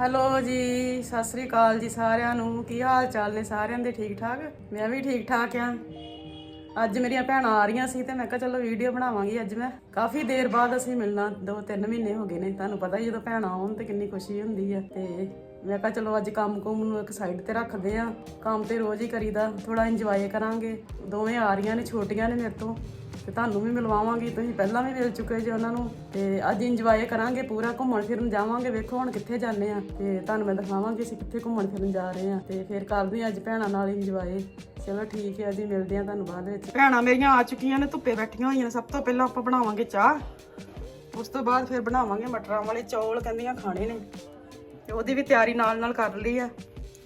Hello ਜੀ, ਸਤਿ ਸ੍ਰੀ ਅਕਾਲ ਜੀ ਸਾਰਿਆਂ ਨੂੰ। ਕੀ ਹਾਲ ਚਾਲ ਨੇ ਸਾਰਿਆਂ ਦੇ? ਠੀਕ ਠਾਕ? ਮੈਂ ਵੀ ਠੀਕ ਠਾਕ ਆ ਅੱਜ ਮੇਰੀਆਂ ਭੈਣਾਂ ਆ ਰਹੀਆਂ ਸੀ ਤੇ ਮੈਂ ਕਿਹਾ ਚਲੋ ਵੀਡੀਓ ਬਣਾਵਾਂਗੀ ਅੱਜ ਮੈਂ। ਕਾਫੀ ਦੇਰ ਬਾਅਦ ਅਸੀਂ ਮਿਲਣਾ 2-3 ਮਹੀਨੇ ਹੋ ਗਏ ਨੇ। ਤੁਹਾਨੂੰ ਪਤਾ ਹੀ ਜਦੋਂ ਭੈਣਾਂ ਆਉਣ ਤੇ ਕਿੰਨੀ ਖੁਸ਼ੀ ਹੁੰਦੀ ਆ। ਤੇ ਮੈਂ ਕਿਹਾ ਚਲੋ ਅੱਜ ਕੰਮ ਕੁਮ ਨੂੰ ਇੱਕ ਸਾਈਡ ਤੇ ਰੱਖਦੇ ਆ ਕੰਮ ਤੇ ਰੋਜ਼ ਹੀ ਕਰੀਦਾ ਥੋੜਾ ਇੰਜੋਏ ਕਰਾਂਗੇ। ਦੋਵੇਂ ਆ ਰਹੀਆਂ ਨੇ, ਛੋਟੀਆਂ ਨੇ ਮੇਰੇ ਤੋਂ। ਤੇ ਤੁਹਾਨੂੰ ਵੀ ਮਿਲਵਾਵਾਂਗੀ, ਤੁਸੀਂ ਪਹਿਲਾਂ ਵੀ ਮਿਲ ਚੁੱਕੇ ਜੇ ਉਹਨਾਂ ਨੂੰ। ਤੇ ਅੱਜ ਇੰਜੋਏ ਕਰਾਂਗੇ ਪੂਰਾ, ਘੁੰਮਣ ਫਿਰਨ ਜਾਵਾਂਗੇ, ਵੇਖੋ ਹੁਣ ਕਿੱਥੇ ਜਾਂਦੇ ਆ। ਤੇ ਤੁਹਾਨੂੰ ਮੈਂ ਦਿਖਾਵਾਂਗੀ ਅਸੀਂ ਕਿੱਥੇ ਘੁੰਮਣ ਫਿਰਨ ਜਾ ਰਹੇ ਆ। ਤੇ ਫਿਰ ਕਰਦੇ ਆ ਅੱਜ ਭੈਣਾਂ ਨਾਲ ਇੰਜੋਏ ਚਲੋ ਠੀਕ ਹੈ ਜੀ, ਮਿਲਦੇ ਆ ਤੁਹਾਨੂੰ ਬਾਅਦ ਵਿੱਚ। ਭੈਣਾਂ ਮੇਰੀਆਂ ਆ ਚੁੱਕੀਆਂ ਨੇ, ਧੁੱਪੇ ਬੈਠੀਆਂ ਹੋਈਆਂ ਨੇ। ਸਭ ਤੋਂ ਪਹਿਲਾਂ ਆਪਾਂ ਬਣਾਵਾਂਗੇ ਚਾਹ। ਉਸ ਤੋਂ ਬਾਅਦ ਫਿਰ ਬਣਾਵਾਂਗੇ ਮਟਰਾਂ ਵਾਲੇ ਚੌਲ, ਕਹਿੰਦੀਆਂ ਖਾਣੇ ਨੇ। ਤੇ ਉਹਦੀ ਵੀ ਤਿਆਰੀ ਨਾਲ ਨਾਲ ਕਰ ਲਈ ਆ।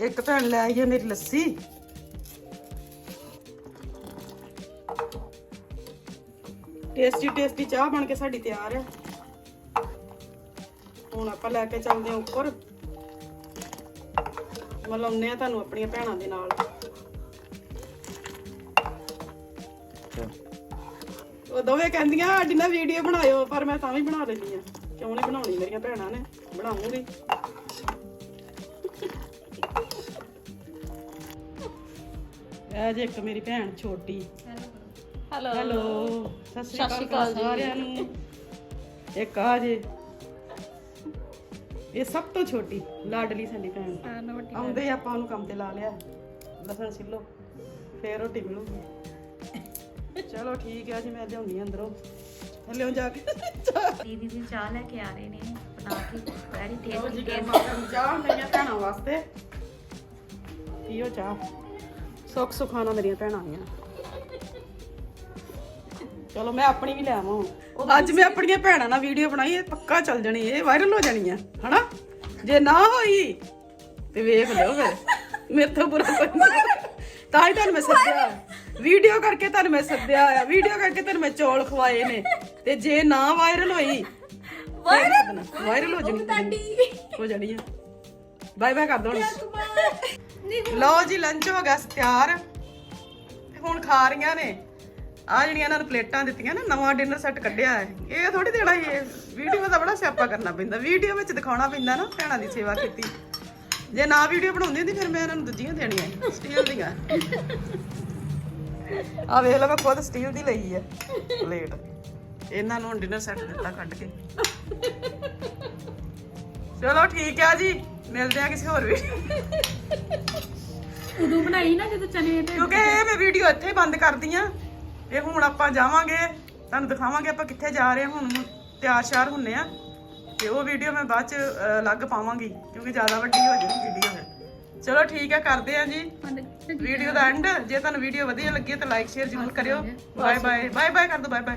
ਇੱਕ ਭੈਣ ਲੈ ਆਈ ਹੈ ਮੇਰੀ ਲੱਸੀ। ਟੇਸਟੀ ਟੇਸਟੀ ਚਾਹ ਬਣ ਕੇ ਸਾਡੀ ਤਿਆਰ ਹੈ। ਹੁਣ ਆਪਾਂ ਲੈ ਕੇ ਚੱਲਦੇ ਹਾਂ ਉੱਪਰ। ਮਿਲਾਉਂਦੇ ਆ ਤੁਹਾਨੂੰ ਆਪਣੀਆਂ ਭੈਣਾਂ ਦੇ ਨਾਲ। ਉਹ ਦੋਵੇਂ ਕਹਿੰਦੀਆਂ, ਸਾਡੀ ਨਾ ਵੀਡੀਓ ਬਣਾਇਓ, ਪਰ ਮੈਂ ਤਾਂ ਵੀ ਬਣਾ ਲੈਂਦੀ ਆ ਕਿਉਂ ਨਹੀਂ ਬਣਾਉਣੀ ਮੇਰੀਆਂ ਭੈਣਾਂ ਨੇ? ਬਣਾਉਂਗੀ। ਇਹ ਜੇ ਇੱਕ ਮੇਰੀ ਭੈਣ ਛੋਟੀ। ਹੈਲੋ ਹੈਲੋ ਸਤਿ ਸ਼੍ਰੀ ਅਕਾਲ ਸਾਰਿਆਂ ਨੂੰ। ਇੱਕ ਆ ਜੇ? ਇਹ ਸਭ ਤੋਂ ਛੋਟੀ ਲਾਡਲੀ ਸਾਡੀ ਭੈਣ। ਆਉਂਦੇ ਹੀ ਆਪਾਂ ਉਹਨੂੰ ਕੰਮ ਤੇ ਲਾ ਲਿਆ। ਲਸਣ ਛਿੱਲੋ ਫੇਰ ਰੋਟੀ ਮਿਲੂਗੀ। ਚਲੋ ਠੀਕ ਹੈ ਜੀ ਮੈਂ ਲਿਆਉਣੀ ਆਂ ਅੰਦਰੋਂ। ਲਿਓ ਜਾ ਕੇ। ਦੀਦੀ ਜੀ ਚਾਹ ਲੈ ਕੇ ਆ ਰਹੇ ਨੇ ਬਣਾ ਕੇ। ਵੈਰੀ ਟੇਸਟੀ ਚਾਹ ਮੇਰੀਆਂ ਭੈਣਾਂ ਵਾਸਤੇ। ਪੀਓ ਚਾਹ। ਸੁੱਖ ਸੁਖਾਨਾ ਮੇਰੀਆਂ ਭੈਣਾਂ ਆਈਆਂ। ਚਲੋ ਮੈਂ ਆਪਣੀ ਵੀ ਲੈ ਆਵਾਂ ਹੁਣ। ਅੱਜ ਮੈਂ ਆਪਣੀਆਂ ਭੈਣਾਂ ਨਾਲ ਵੀਡੀਓ ਬਣਾਈ ਇਹ ਪੱਕਾ ਚੱਲ ਜਾਣੀ ਇਹ ਵਾਇਰਲ ਹੋ ਜਾਣੀ ਆ ਹਨਾ? ਜੇ ਨਾ ਹੋਈ ਤੇ ਵੇਖ ਲਿਓ ਫਿਰ। ਮੇਰੇ ਤੋਂ ਬੁਰਾ ਕੋਈ ਨਹੀਂ ਤਾਂ ਹੀ ਤੁਹਾਨੂੰ ਮੈਂ ਸੱਦਿਆ ਵੀਡੀਓ ਕਰਕੇ ਤੁਹਾਨੂੰ ਮੈਂ ਸੱਦਿਆ ਆ ਵੀਡੀਓ ਕਰਕੇ ਤੁਹਾਨੂੰ ਮੈਂ ਚੌਲ ਖਵਾਏ ਨੇ। ਤੇ ਜੇ ਨਾ ਵਾਇਰਲ ਹੋਈ ਵਾਇਰਲ ਵਾਇਰਲ ਹੋ ਜਾਣੀ ਹੋ। ਜਾਣੀ ਆ ਬਾਏ ਬਾਏ ਕਰ ਦੋ ਹੁਣ। ਲਓ ਜੀ ਲੰਚ ਹੋ ਗਿਆ ਤਿਆਰ। ਤੇ ਹੁਣ ਖਾ ਰਹੀਆਂ ਨੇ। ਆ ਜਿਹੜੀਆਂ ਇਹਨਾਂ ਨੂੰ ਪਲੇਟਾਂ ਦਿੱਤੀਆਂ ਨਾ ਨਵਾਂ ਡਿਨਰ ਸੈੱਟ ਕੱਢਿਆ ਹੈ। ਇਹ ਥੋੜੀ ਦੇਣਾ ਹੀ ਇਹ ਵੀਡੀਓ ਦਾ ਬੜਾ ਸਿਆਪਾ ਕਰਨਾ ਪੈਂਦਾ। ਵੀਡੀਓ ਵਿੱਚ ਦਿਖਾਉਣਾ ਪੈਂਦਾ ਨਾ ਭੈਣਾਂ ਦੀ ਸੇਵਾ ਕੀਤੀ। ਜੇ ਨਾ ਵੀਡੀਓ ਬਣਾਉਂਦੀ ਹੁੰਦੀ ਫਿਰ ਮੈਂ ਇਹਨਾਂ ਨੂੰ ਦੂਜੀਆਂ ਦੇਣੀਆਂ ਸਟੀਲ ਦੀਆਂ। ਆ ਵੇਖ ਲਓ ਮੈਂ ਖੁਦ ਸਟੀਲ ਦੀ ਲਈ ਹੈ ਪਲੇਟ ਇਹਨਾਂ ਨੂੰ ਡਿਨਰ ਸੈੱਟ ਦਿੱਤਾ ਕੱਢ ਕੇ। ਚਲੋ ਠੀਕ ਆ ਜੀ ਮਿਲਦੇ ਆ ਕਿਸੇ ਹੋਰ ਵੀ ਉਦੋਂ ਬਣਾਈ ਨਾ ਜਦੋਂ ਚਨੇ ਤੇ ਕਿਉਂਕਿ ਇਹ ਮੈਂ ਵੀਡੀਓ ਇੱਥੇ ਹੀ ਬੰਦ ਕਰਦੀ ਆ ਇਹ ਹੁਣ ਆਪਾਂ ਜਾਵਾਂਗੇ ਤੁਹਾਨੂੰ ਦਿਖਾਵਾਂਗੇ ਆਪਾਂ ਕਿੱਥੇ ਜਾ ਰਹੇ ਹਾਂ ਹੁਣ ਤਿਆਰ ਸ਼ਾਰ ਹੁੰਨੇ ਆ। ਤੇ ਉਹ ਵੀਡੀਓ ਮੈਂ ਬਾਅਦ ਚ ਅਲੱਗ ਪਾਵਾਂਗੀ ਕਿਉਂਕਿ ਜ਼ਿਆਦਾ ਵੱਡੀ ਹੋ ਜਾਣੀ ਵੀਡੀਓ ਫਿਰ। ਚਲੋ ਠੀਕ ਹੈ ਕਰਦੇ ਆ ਜੀ। ਵੀਡੀਓ ਦਾ ਐਂਡ ਜੇ ਤੁਹਾਨੂੰ ਵੀਡੀਓ ਵਧੀਆ ਲੱਗੀ ਤਾਂ ਲਾਈਕ ਸ਼ੇਅਰ ਜ਼ਰੂਰ ਕਰਿਓ। ਬਾਏ ਬਾਏ ਬਾਏ ਬਾਏ ਕਰ ਦਿਓ ਬਾਏ ਬਾਏ